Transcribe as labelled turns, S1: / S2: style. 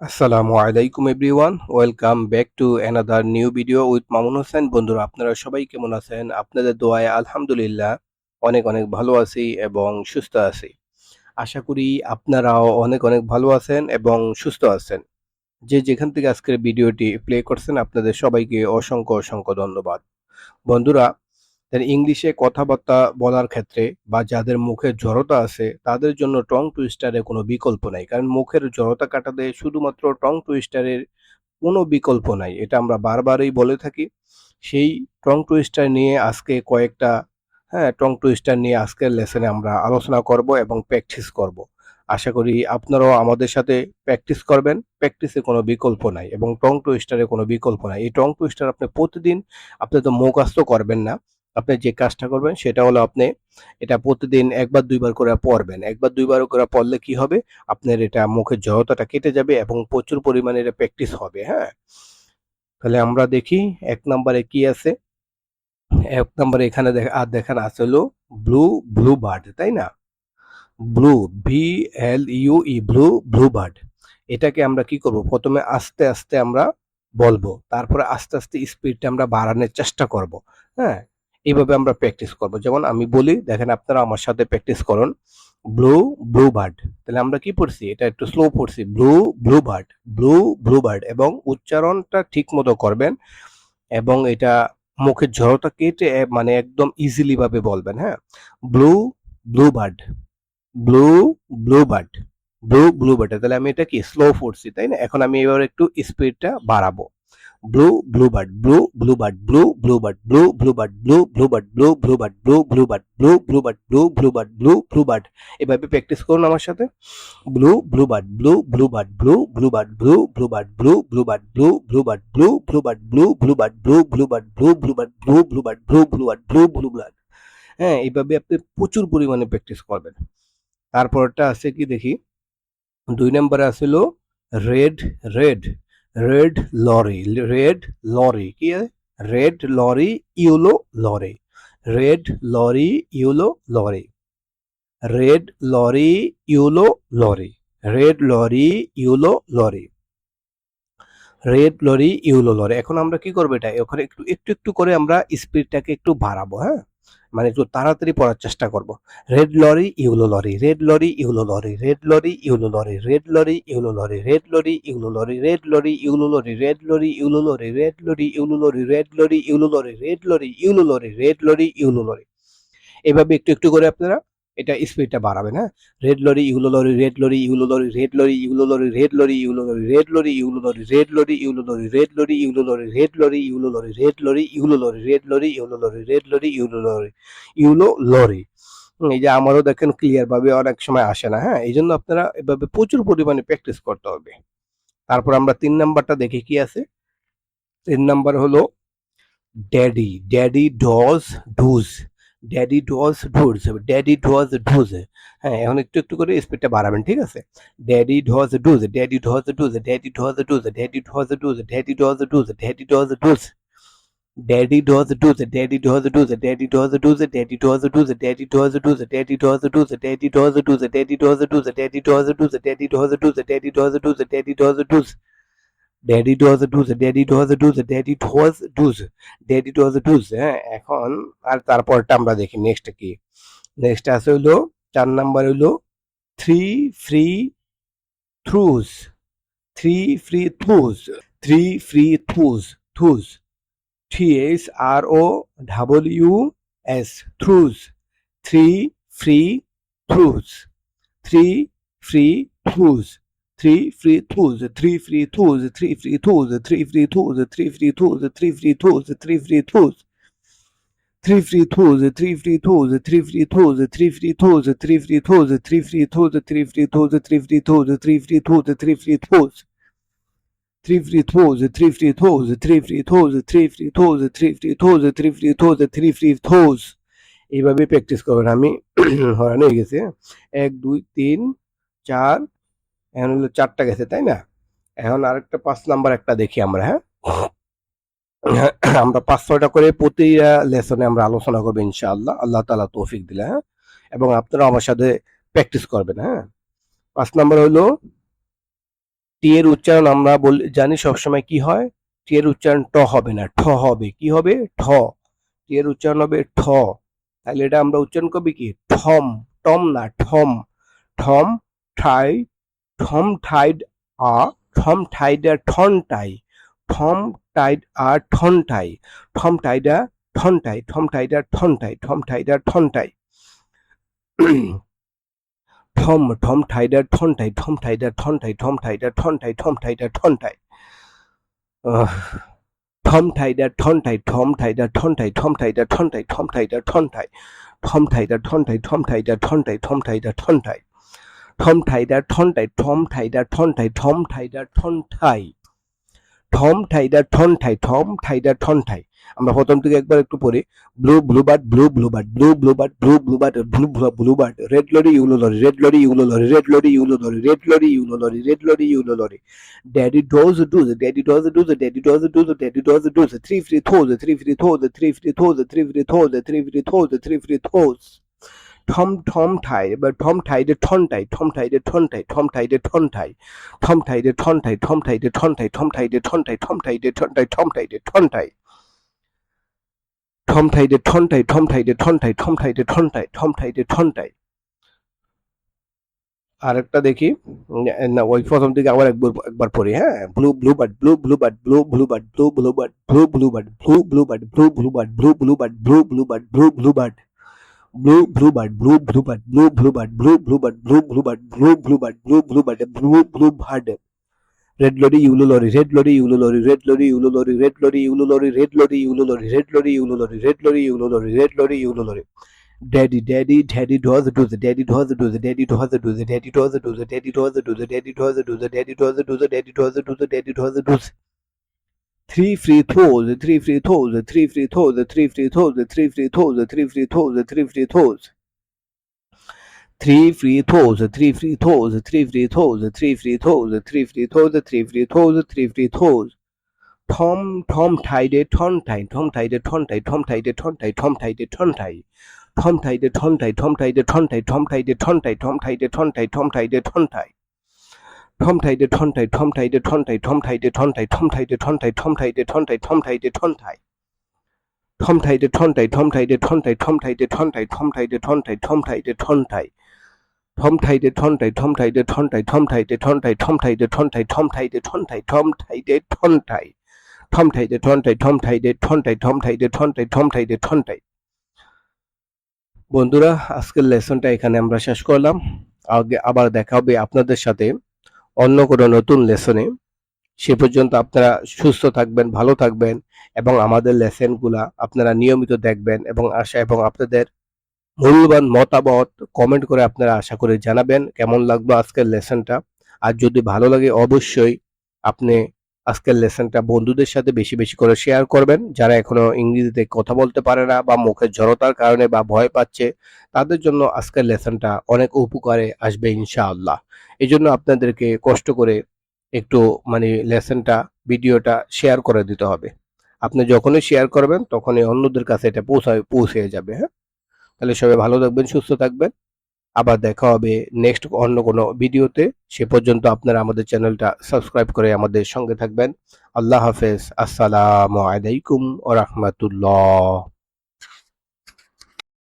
S1: আসসালামু আলাইকুম everyone, welcome back to another new video with Mamun Hossain. বন্ধুরা, আপনারা সবাই কেমন আছেন? আপনাদের দোয়ায় আলহামদুলিল্লাহ অনেক অনেক ভালো আছি এবং সুস্থ আছি। আশা করি আপনারাও অনেক অনেক ভালো আছেন এবং সুস্থ আছেন। যে যেখান থেকে আজকের ভিডিওটি প্লে করছেন, আপনাদের সবাইকে অসংখ্য অসংখ্য ধন্যবাদ। বন্ধুরা তার ইংলিশে কথাবার্তা বলার ক্ষেত্রে বা যাদের মুখে জড়তা আছে, তাদের জন্য টং টুইস্টারের কোনো বিকল্প নাই। কারণ মুখের জড়তা কাটাতে শুধুমাত্র টং টুইস্টারের কোনো বিকল্প নাই। এটা আমরা বারবারই বলে থাকি। সেই টং টুইস্টার নিয়ে আজকে কয়েকটা হ্যাঁ টং টুইস্টার নিয়ে আজকের লেসনে আমরা আলোচনা করব এবং প্র্যাকটিস করব। আশা করি আপনারাও আমাদের সাথে প্র্যাকটিস করবেন। প্র্যাকটিসে কোনো বিকল্প নাই এবং টং টুইস্টারের কোনো বিকল্প নাই। এই টং টুইস্টার আপনি প্রতিদিন, আপনি তো মুখস্থ করবেন না। আপনি যে কাজটা করবেন সেটা হলো আপনি এটা প্রতিদিন একবার দুইবার করে পড়বেন একবার দুইবার করে পড়লে কি হবে? আপনার এটা মুখের জড়তাটা কেটে যাবে এবং প্রচুর পরিমাণে এটা প্র্যাকটিস হবে হ্যাঁ? তাহলে আমরা দেখি এক নম্বরে কি আছে? এক নম্বরে এখানে আর দেখান আছে হলো ব্লু ব্লু বার্ড তাই না? Blue V L U E blue blue bird এটাকে আমরা কি করব? প্রথমে আস্তে আস্তে আমরা বলব। তারপরে আস্তে আস্তে স্পিডটা আমরা বাড়ানোর চেষ্টা করব হ্যাঁ? এইভাবে আমরা প্র্যাকটিস করব। যেমন আমি বলি, দেখেন আপনারা আমার সাথে প্র্যাকটিস করুন ব্লু ব্লু বার্ড তাহলে আমরা কি পড়ছি? এটা একটু স্লো পড়ছি। Blue blue bird blue blue bird এবং উচ্চারণটা ঠিক মতো করবেন এবং এটা মুখের জড়তা কেটে মানে একদম ইজিলি ভাবে বলবেন হ্যাঁ? Blue blue bird blue blue bird blue blue bird তাহলে আমি এটা কি? স্লো পড়ছি, তাই না? এখন আমি এবার একটু স্পিডটা বাড়াবো। Blue blue bird blue blue bird blue blue bird blue blue bird blue blue bird blue blue bird blue blue bird blue blue bird blue blue bird blue blue bird এভাবে প্র্যাকটিস করুন আমার সাথে blue blue bird blue blue bird blue blue bird blue blue bird blue blue bird blue blue bird blue blue bird blue blue bird blue blue bird blue blue bird blue blue bird blue blue bird blue blue bird হ্যাঁ এইভাবে আপনি প্রচুর পরিমাণে practice করবেন তারপরটা আছে কি দেখি দুই নম্বরে আসিল red red red lorry red lorry কি red lorry yellow lorry red lorry yellow lorry red lorry yellow lorry red lorry yellow lorry red lorry yellow lorry এখন আমরা কি করব এটা? ওখানে একটু একটু একটু করে আমরা স্পিডটাকে একটু বাড়াবো হ্যাঁ? মানে একটু তাড়াতাড়ি পড়ার চেষ্টা করব red lorry yellow lorry red lorry yellow lorry red lorry yellow lorry red lorry yellow lorry red lorry yellow lorry red lorry yellow lorry red lorry yellow lorry red lorry yellow lorry red lorry yellow lorry red lorry yellow lorry red lorry yellow lorry এভাবে একটু একটু করে আপনারা এটা স্পিডটা বাড়াবেন হ্যাঁ red lorry yellow lorry red lorry yellow lorry red lorry yellow lorry red lorry yellow lorry red lorry yellow lorry red lorry yellow lorry red lorry yellow lorry red lorry yellow lorry red lorry yellow lorry red lorry yellow lorry red lorry yellow lorry yellow lorry এই যে আমারও দেখেন clear ভাবে অনেক সময় আসে না হ্যাঁ এই জন্য আপনারা এভাবে প্রচুর পরিমাণে প্র্যাকটিস করতে হবে তারপর আমরা তিন নাম্বারটা দেখি কি আছে তিন নাম্বার হলো daddy daddy does do daddy does do daddy does do হ্যাঁ এখন একটু একটু করে স্পিডটা বাড়াবেন ঠিক আছে daddy does do daddy does do daddy does do daddy does do daddy does do daddy does do Daddy does do the daddy does do the daddy does do the daddy does do the daddy does do the daddy does do the daddy does do the daddy does do the daddy does do the daddy does do the daddy does do the daddy does do daddy does do daddy does do daddy does do daddy does do daddy does do হ্যাঁ? এখন আর তারপরটা আমরা দেখি next কি? Next আছে হইল চার number হইল three free throws three free throws three free throws throws three S R O double U S throws three free throws three free throws three free throughs three free throughs three free throughs three free throughs three free throughs three free throughs three free throughs three free throughs three free throughs three free throughs three free throughs three free throughs three free throughs three free throughs three free throughs three free throughs three free throughs three free throws, three free throws, three free throws, three free throws, three free throws, three free throws, three free throws এইভাবে practice করবেন আমি হরান হয়ে গেছে হ্যাঁ? এক দুই তিন চার এখন হলো চারটা গেছে, তাই না? এখন আরেকটা পাঁচ নাম্বার একটা দেখি আমরা হ্যাঁ? আমরা পাঁচ ছয়টা করে প্রতি লেসনে আমরা আলোচনা করব ইনশাআল্লাহ। আল্লাহ তালা তৌফিক দিলে হ্যাঁ? এবং আপনারা আমার সাথে প্র্যাকটিস করবেন হ্যাঁ? পাঁচ নাম্বার হলো টি এর উচ্চারণ আমরা বল, জানি সবসময় কি হয়? টি এর উচ্চারণ ট হবে না, ঠ হবে। কি হবে? ঠ। টি এর উচ্চারণ হবে ঠ। তাহলে এটা আমরা উচ্চারণ করবি কি? ঠম। টম না, ঠম। ঠম, ঠাই ঠম ঠাইড আ ঠম ঠাইডা ঠন টাই ঠম টাইড আর ঠন টাই ঠম টাইডা ঠন টাই ঠম টাইডা ঠন টাই ঠম টাইডা ঠন টাই ঠম ঠম ঠাইডা ঠন টাই ঠম ঠাইডা ঠন টাই ঠম ঠাইডা ঠন টাই ঠম ঠাইডা ঠন টাই আহ, ঠম ঠাইডা ঠন টাই ঠম ঠাইডা ঠন টাই ঠম ঠাইডা ঠন টাই ঠম ঠাইডা ঠন টাই ঠম ঠাইডা ঠন টাই ঠম ঠাইডা ঠন টাই ঠম ঠাইডা ঠন টাই ঠম ঠাইডা ঠন টাই ঠম ঠাইডা ঠন ঠাই, ঠম ঠাইডা ঠন ঠাই। ঠম ঠাইডা ঠন ঠাই, ঠম ঠাইডা ঠন ঠাই। আমরা প্রথম থেকে একবার একটু পড়ি। Blue blue bird blue blue bird blue blue bird blue blue bird blue blue blue bird red lorry, yellow lorry, red lorry, yellow lorry, red lorry, yellow lorry, red lorry, yellow lorry, red lorry, yellow lorry. Daddy does do daddy does do daddy does do daddy does do three free throws three free throws three free throws three free throws three free throws three free throws ঠম ঠম ঠাই এবার ঠম ঠাই day ঠন টাই ঠম ঠাই day ঠন টাই ঠম ঠাই day ঠন টাই ঠম ঠাই ডে ঠন টাই ঠম ঠাই ডে ঠন টাই ঠম ঠাই ডে ঠন টাই ঠম ঠাই ডে ঠন টাই ঠম ঠাই ডে ঠন টাই ঠম ঠাই ঠন টাই ঠম ঠাই ঠন টাই ঠম ঠাই ঠন টাই ঠম ঠাই ঠন টাই আরেকটা দেখি না ওই প্রথম থেকে আবার একবার একবার পড়ি হ্যাঁ blue blue bird blue blue bird blue blue bird blue blue bird blue blue bird blue blue bird blue blue bird blue blue bird blue blue bird blue blue bird blue blue bird blue blue bird blue blue bird blue blue bird blue blue bird blue blue bird blue blue bird blue blue bird red lorry yellow lorry red lorry yellow lorry red lorry yellow lorry red lorry yellow lorry red lorry yellow lorry red lorry yellow lorry red lorry yellow lorry red lorry yellow lorry. Daddy daddy daddy does do the daddy does do the daddy does do the daddy does do the daddy does do the daddy does do the daddy does do the daddy does do the daddy does do the three free throws three free throws three free throws three free throws three free throws three free throws three free throws three free throws three free throws three free throws three free throws three free throws three free throws three free throws Tom Tom tied it ton tie Tom tied it ton tie Tom tied it ton tie Tom tied it ton tie Tom tied it ton tie Tom tied it ton tie Tom tied it ton tie Tom tied it ton tie Tom tied it ton tie Ton tie Tom tied it ton tie Tom tied it ton tie Tom tied it ton tie Tom tied it ton tie Tom tied it ton tie Tom tied it ton tie Tom tied it ton tie Tom tied it ton tie বন্ধুরা আজকের লেসনটা এখানে আমরা শেষ করলাম আগে আবার দেখা হবে আপনাদের সাথে অন্য কোনো নতুন লেসনে, সে পর্যন্ত আপনারা সুস্থ থাকবেন, ভালো থাকবেন এবং আমাদের লেসেনগুলা আপনারা নিয়মিত দেখবেন এবং আশা, এবং আপনাদের মূল্যবান মতামত কমেন্ট করে আপনারা আশা করে জানাবেন কেমন লাগবে আজকের লেসনটা। আর যদি ভালো লাগে অবশ্যই আপনি আজকের লেসনটা বন্ধুদের সাথে বেশি বেশি করে শেয়ার করবেন। যারা এখনও ইংরেজিতে কথা বলতে পারে না বা মুখের জড়তার কারণে বা ভয় পাচ্ছে, তাদের জন্য আজকের লেসনটা অনেক উপকারে আসবে ইনশাআল্লাহ। এই জন্য আপনাদেরকে কষ্ট করে একটু মানে লেসনটা, ভিডিওটা শেয়ার করে দিতে হবে। আপনি যখনই শেয়ার করবেন, তখনই অন্যদের কাছে এটা পৌঁছায়, পৌঁছে যাবে হ্যাঁ? তাহলে সবাই ভালো থাকবেন, সুস্থ থাকবেন। আবার দেখা হবে নেক্সট অন্য কোনো ভিডিওতে। সে পর্যন্ত আপনারা আমাদের চ্যানেলটা সাবস্ক্রাইব করে আমাদের সঙ্গে থাকবেন। আল্লাহ হাফেজ। আসসালামু আলাইকুম ও রহমতুল্লাহ।